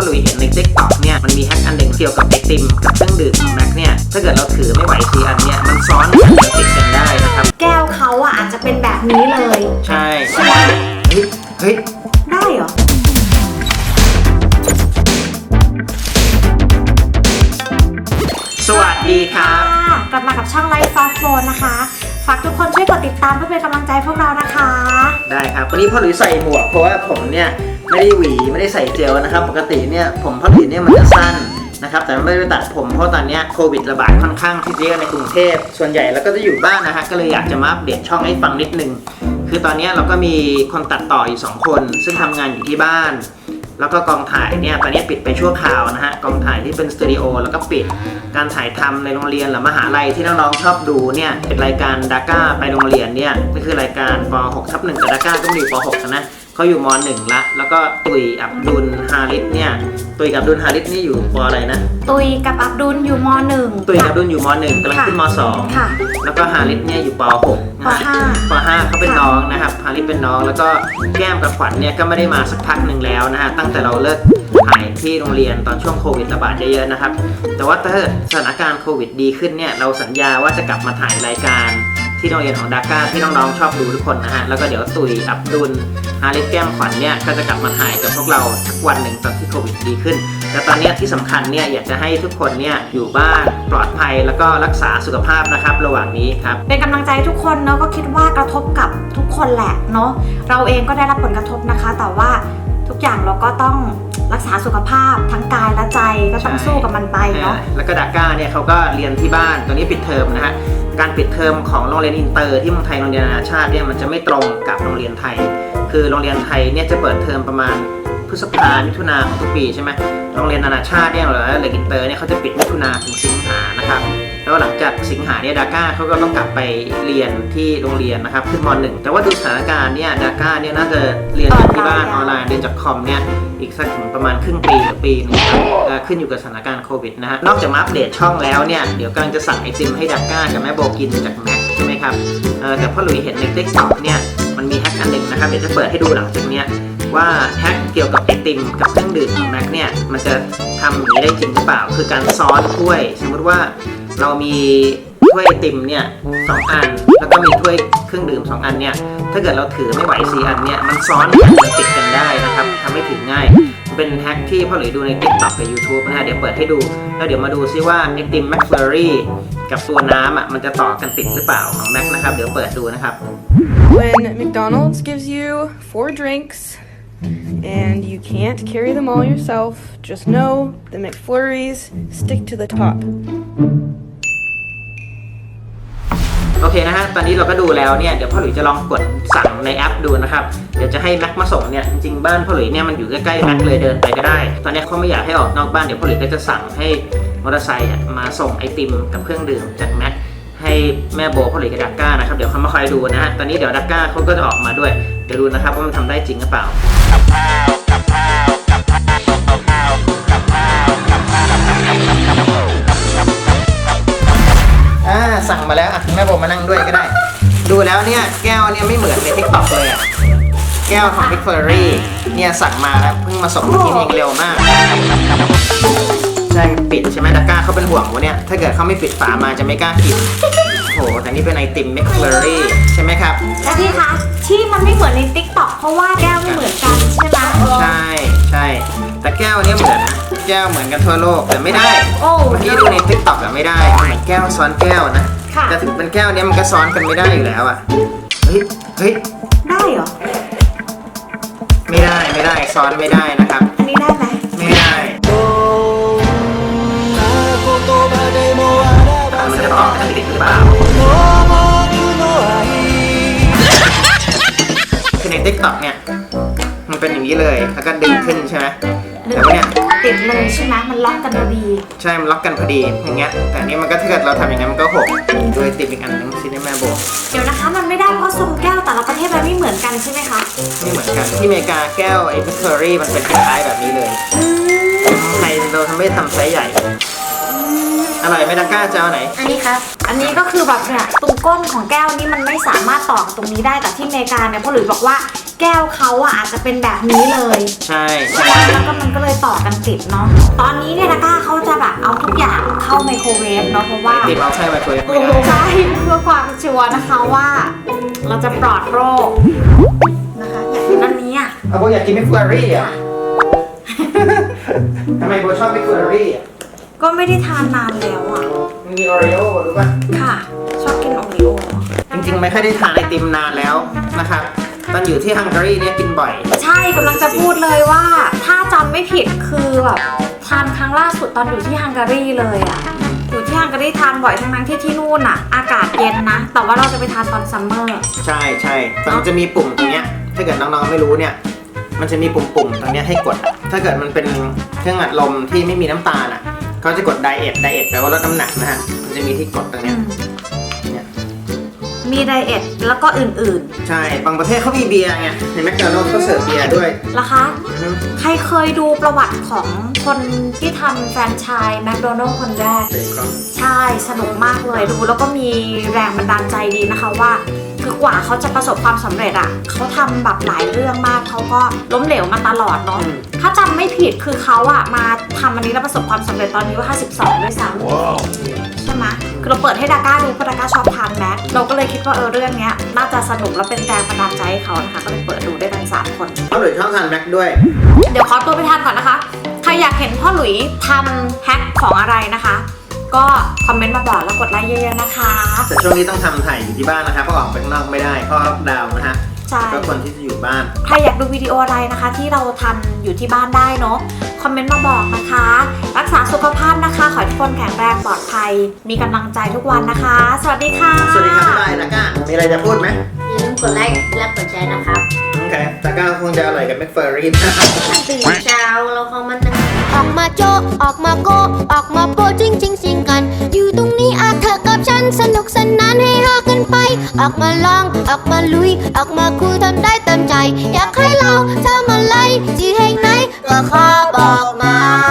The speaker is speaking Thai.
พ่อหลุยเห็นใน t ิ k t o k เนี่ยมันมีแฮกอันหนึ่งเกี่ยวกับไอติมกับเครื่องดื่มของแม็กเนี่ยถ้าเกิดเราถือไม่ไหวสีอันเนี่ยมันซ้อนกันมันติดกันได้นะครับ แก้วเขาอะอาจจะเป็นแบบนี้เลย ใช่ใช่เฮ้ยเฮ้ยได้เหรอสวัสดีครับค่ะกลับมากับช่องไลฟ์ฟาสโฟนนะคะ ฝากทุกคนช่วยกดติดตามเพื่อเป็นกำลังใจให้พวกเรานะคะ ได้ครับ วันนี้พ่อหลุยใส่หมวกเพราะว่าผมเนี่ย ไม่ได้หวีไม่ได้ใส่เจลนะครับ ปกติเนี่ยผมพ่อหลุยเนี่ยมันจะสั้นนะครับแต่ไม่ได้ตัดผมเพราะตอนนี้โควิดระบาดค่อนข้างที่จะเยอะในกรุงเทพส่วนใหญ่แล้วก็จะอยู่บ้านนะฮะก็เลยอยากจะมาอัปเดตช่องให้ฟังนิดนึงคือตอนนี้เราก็มีคนตัดต่ออยู่สองคน ซึ่งทำงานอยู่ที่บ้าน แล้วก็กองถ่ายเนี่ยตอนนี้ปิดไปชั่วคราวนะฮะกองถ่ายที่เป็นสตูดิโอแล้วก็ปิดการถ่ายทำในโรงเรียนหรือมหาลัยที่น้องๆชอบดูเนี่ยเป็นรายการดาก้าไปโรงเรียนเนี่ยก็คือรายการป .6 ทับ1แต่ดาก้าก็มีป .6 นะเขาอยู่ม .1 ละแล้วก็ตุยอับดุลฮาริสเนี่ยตุยกับอับดุลฮาริสนี่อยู่ปอะไรนะ ตุยกับอับดุลอยู่มหนึ่งตุยกับอับดุลอยู่ม .1 กำลังขึ้นมค่ะ .2 แล้วก็ฮาริสเนี่ยอยู่ป .6 ปห้าป .5 เขาเป็ นน้องนะครับฮาริสเป็นน้อง แล้วก็แก้มกับขวัญเนี่ยก็ไม่ได้มาสักพักหนึ่งแล้วนะฮะตั้งแต่เราเลิกถ่ายที่โรงเรียนตอนช่วงโควิดระบาดเยอะๆนะครับ แต่ว่าถ้าสถานการณ์โควิดดีขึ้นเนี่ยเราสัญญาว่าจะกลับมาถ่ายรายการ ที่โรงเรียนของดาก้าที่น้องๆชอบดูทุกคนนะฮะ แล้วก็เดี๋ยวตุยอับดุลฮาริสแก้มขวัญเนี่ยก็จะกลับมาถ่ายกับพวกเราสักวันหนึ่งตอนที่โควิดดีขึ้น แต่ตอนนี้ที่สำคัญเนี่ยอยากจะให้ทุกคนเนี่ยอยู่บ้านปลอดภัยแล้วก็รักษาสุขภาพนะครับระหว่างนี้ครับ เป็นกำลังใจทุกคนเนาะก็คิดว่ากระทบกับทุกคนแหละเนาะเราเองก็ได้รับผลกระทบนะคะ แต่ว่า อย่างเราก็ต้องรักษาสุขภาพทั้งกายและใจก็ต้องใช่สู้กับมันไปเนาะแล้วก็ดาก้าเนี่ยเขาก็เรียนที่บ้านตอนนี้ปิดเทอมนะฮะการปิดเทอมของโรงเรียนอินเตอร์ที่เมืองไทยโรงเรียนนานาชาติเนี่ยมันจะไม่ตรงกับโรงเรียนไทย คือโรงเรียนไทยเนี่ยจะเปิดเทอมประมาณพฤษภามิถุนาของทุกปีใช่ไหมโรงเรียนนานาชาติเนี่ยหรือเด็กอินเตอร์เนี่ยเขาจะปิดมิถุนาถึงสิงหานะครับ แล้วหลังจากสิงหาเนี่ยดาก้าเขาก็ต้องกลับไปเรียนที่โรงเรียนนะครับขึ้นมหนึ่งแต่ว่าดูสถานการณ์เนี่ยดาก้าเนี่ยน่าจะเรียนอยู่ที่บ้านออนไลน์เรียนจากคอมเนี่ยอีกสักถึงประมาณครึ่งปีหรือปีหนึงครับเอ่อขึ้นอยู่กับสถานการณ์โควิดนะฮะนอกจากมาอัปเดตช่องแล้วเนี่ยเดี๋ยวกำลังจะสั่งไอติมให้ดาก้ากับแม่โบกินจากแม็กใช่ไหมครับเออแต่พ่อหลุยเห็นใน t ิ k t o k เนี่ยมันมีแฮกอันหนึ่งนะครับเดี๋ยวจะเปิดให้ดูหลังจากเนี้ยว่าแฮกเกี่ยวกับไอติมกับเครื่องดื่มของแม็กเนี่ยมันจะทำอย่างนี้ได้จริงหรือเปล่า คือการซ้อนถ้วย สมมติว่า เรามีถ้วยติมเนี่ยสองอัน แล้วก็มีถ้วยเครื่องดื่มสองอันเนี่ย ถ้าเกิดเราถือไม่ไหวสี่อันเนี่ย มันซ้อนกันมันติดกันได้นะครับทำให้ถือง่าย เป็นแฮกที่พ่อหลุยดูใน TikTok กับ YouTube นะฮะ เดี๋ยวเปิดให้ดู แล้วเดี๋ยวมาดูซิว่าไอติมแม็กเฟอรี่กับตัวน้ำอะ มันจะต่อกันติดหรือเปล่าของแม็กนะครับ เดี๋ยวเปิดดูนะครับ When McDonald's gives you four drinks and you can't carry them all yourself, just know the McFlurries stick to the top. เคนะฮะ ตอนนี้เราก็ดูแล้วเนี่ย เดี๋ยวพ่อหลุยจะลองกดสั่งในแอปดูนะครับ เดี๋ยวจะให้แม็กมาส่งเนี่ย จริงๆบ้านพ่อหลุยเนี่ยมันอยู่ใกล้ๆแม็กเลยเดินไปก็ได้ ตอนนี้เขาไม่อยากให้ออกนอกบ้าน เดี๋ยวพ่อหลุยก็จะสั่งให้มอเตอร์ไซค์มาส่งไอติมกับเครื่องดื่มจากแม็กให้แม่โบพ่อหลุยกับดักก้านะครับ เดี๋ยวเขามาคอยดูนะฮะ ตอนนี้เดี๋ยวดักก้าเขาก็จะออกมาด้วย เดี๋ยวดูนะครับว่ามันทำได้จริงหรือเปล่า แล้วอะแม่โบมานั่งด้วยก็ได้ ดูแล้วเนี่ยแก้วเนี่ยไม่เหมือนในทิกตอกเลยอะแก้วของพิกเฟอรี่เนี่ยสั่งมาแล้วเพิ่งมาส่งเมื่อกี้นี่เองเร็วมากใช่ปิดใช่ไหมดักก้าเขาเป็นห่วงวะเนี่ยถ้าเกิดเขาไม่ปิดฝามาจะไม่กล้ากินโอ้โหแต่นี่เป็นไอติมมิกเฟอรี่ใช่ไหมครับแล้วพี่คะที่มันไม่เหมือนใน t ิ k t o k เพราะว่าแก้วไม่เหมือนกันใช่ไหมใช่ใช่แต่แก้วเนี้เหมือนนะ แก้วเหมือนกันทั่วโลกแต่ไม่ได้โอ้เมื่อกี้ดูในทิกตอกอะไม่ได้เหมือนแก้วซ้อนแก้วนะค่ะแต่ถึงเป็นแก้วเนี้ยมันก็ซ้อนกันไม่ได้อยู่แล้วอะเฮ้ยเฮ้ยได้เหรอ ไม่ได้ไม่ได้ซ้อนไม่ได้นะครับ อันนี้ได้ไหมไม่ได้อะมันจะต่อกันติดหรือเปล่าคือในทิกตอกเนี่ยมันเป็นอย่างนี้เลยแล้วก็ดึงขึ้นใช่ไหมแต่ว่าเนี่ย ติดเลยใช่ไหมมันล็อกกันพอดี ใช่มันล็อกกันพอดีอย่างเงี้ย แต่อันนี้มันก็ถ้าเกิดเราทำอย่างนั้นมันก็หกโดยติดอีกอันหนึงซินแม่โบเดี๋ยวนะคะ มันไม่ได้เพราะทรงแก้วแต่ละประเทศมันไม่เหมือนกันใช่ไหมคะไม่เหมือนกันที่อเมริกาแก้วไอ้พิคเ r อรี่มันเป็นคล้ายๆแบบนี้เลยอืม ไทยเราทำไม่ทำไซส์ใหญ่ อืมอร่อยไหมดังก้าจะเอาไหน อันนี้ครับ อันนี้ก็คือแบบเนี่ยตรงก้นของแก้วนี้มันไม่สามารถต่อกับตรงนี้ได้แต่ที่อเมริกาเนี่ยพ่อหลุยบอกว่าแก้วเขาอะอาจจะเป็นแบบนี้เลยใช่ใช่ใช่แล้วก็มันก็เลยต่อกันติดเนาะตอนนี้เนี่ยนะก้าเขาจะแบบเอาทุกอย่างเข้าไมโครเวฟเนาะเพราะว่าติดเอาใช่ไมโครเวฟไม่ได้ใช่เพื่อความชัวร์นะคะว่า เราจะปลอดโรคนะคะอยากกินอันนี้อะเอาโบอยากกินมิกเฟอรี่อะทำไมโบชอบมิกเฟอรี่อะ ก็ไม่ได้ทานนานแล้วอะ มันมีโอรีโอรู้ป่ะ ค่ะ ชอบกินโอรีโอจริงๆ ไม่ค่อยได้ทานไอติมนานแล้วนะครับ ตอนอยู่ที่ฮังการีเนี่ยกินบ่อย ใช่กำลังจะพูดเลยว่า ถ้าจำไม่ผิดคือแบบทานครั้งล่าสุดตอนอยู่ที่ฮังการีเลยอะอยู่ที่ฮังการีทานบ่อยทั้งนั้นที่ที่นู่นอะ อากาศเย็นนะ แต่ว่าเราจะไปทานตอนซัมเมอร์ใช่ใช่แต่มันจะมีปุ่มตรงเนี้ย ถ้าเกิดน้องๆไม่รู้เนี่ย มันจะมีปุ่มๆตรงเนี้ยให้กด ถ้าเกิดมันเป็นเครื่องอัดลมที่ไม่มีน้ำตาลอะ เขาจะกดไดเอทไดเอทแปลว่าลดน้ำหนักนะฮะมันจะมีที่กดตรงเนี้ยเนี่ยมีไดเอทแล้วก็อื่นใช่บางประเทศเขามีเบียร์ไงในแมคโดนัลด์ก็เสิร์ฟเบียร์ด้วยๆนะคะ อือฮึใครเคยดูประวัติของคนที่ทำแฟรนไชส์แมคโดนัลล์คนแรกเบคอนใช่สนุกมากเลยดูแล้วก็มีแรงบันดาลใจดีนะคะว่า คือกว่าเขาจะประสบความสำเร็จอะ่ะเขาทำแบบหลายเรื่องมากเขาก็ล้มเหลวมาตลอดเนาะ ถ้าจำไม่ผิดคือเขาอะมาทำอันนี้แล้วประสบความสำเร็จตอนอายุ52ด้วยซ้ำใช่ไหมคือเราเปิดให้ดาก้าดูเพราะดาก้าชอบทานแม็กเราก็เลยคิดว่าเออเรื่องเนี้ยน่าจะสนุกและเป็นแรงบันดาลใจให้เขานะคะ ก็เลยเปิดดูด้วยกันสามคนเขาหรือชอบทานแม็กด้วย เดี๋ยวขอตัวไปทานก่อนนะคะ ใครอยากเห็นพ่อหลุยทำแฮกของอะไรนะคะ ก็คอมเมนต์มาบอกแล้วกดไลค์เยอะๆนะคะ แต่ช่วงนี้ต้องทำถ่ายอยู่ที่บ้านนะครับเพราะออกไปข้างนอกไม่ได้เพราะล็อกดาวน์นะฮะ ใช่ก็คนที่จะอยู่บ้าน ใครอยากดูวิดีโออะไรนะคะ ที่เราทำอยู่ที่บ้านได้เนาะคอมเมนต์มาบอกนะคะ รักษาสุขภาพนะคะ ขอให้ทุกคนแข็งแรงปลอดภัย มีกำลังใจทุกวันนะคะ สวัสดีค่ะ สวัสดีครับบ๊ายบายตาก้ามีอะไรจะพูดไหมอย่าลืมกดไลค์และกดแชร์นะครับโอเคตาก้าคงจะอร่อยกับแม็กเฟอร์รี่ตื่นเช้าเราเข้ามานั่งออกมาโจะออกมาโกะออกมาโปะจริงจริงสิงกัน อยู่ตรงนี้อาเธอกับฉันสนุกสนานให้ฮากันไป ออกมาลองออกมาลุย ออกมาคุยทำได้เต็มใจ อยากให้เราทำอะไรที่แห่งไหนก็ขอบอกมา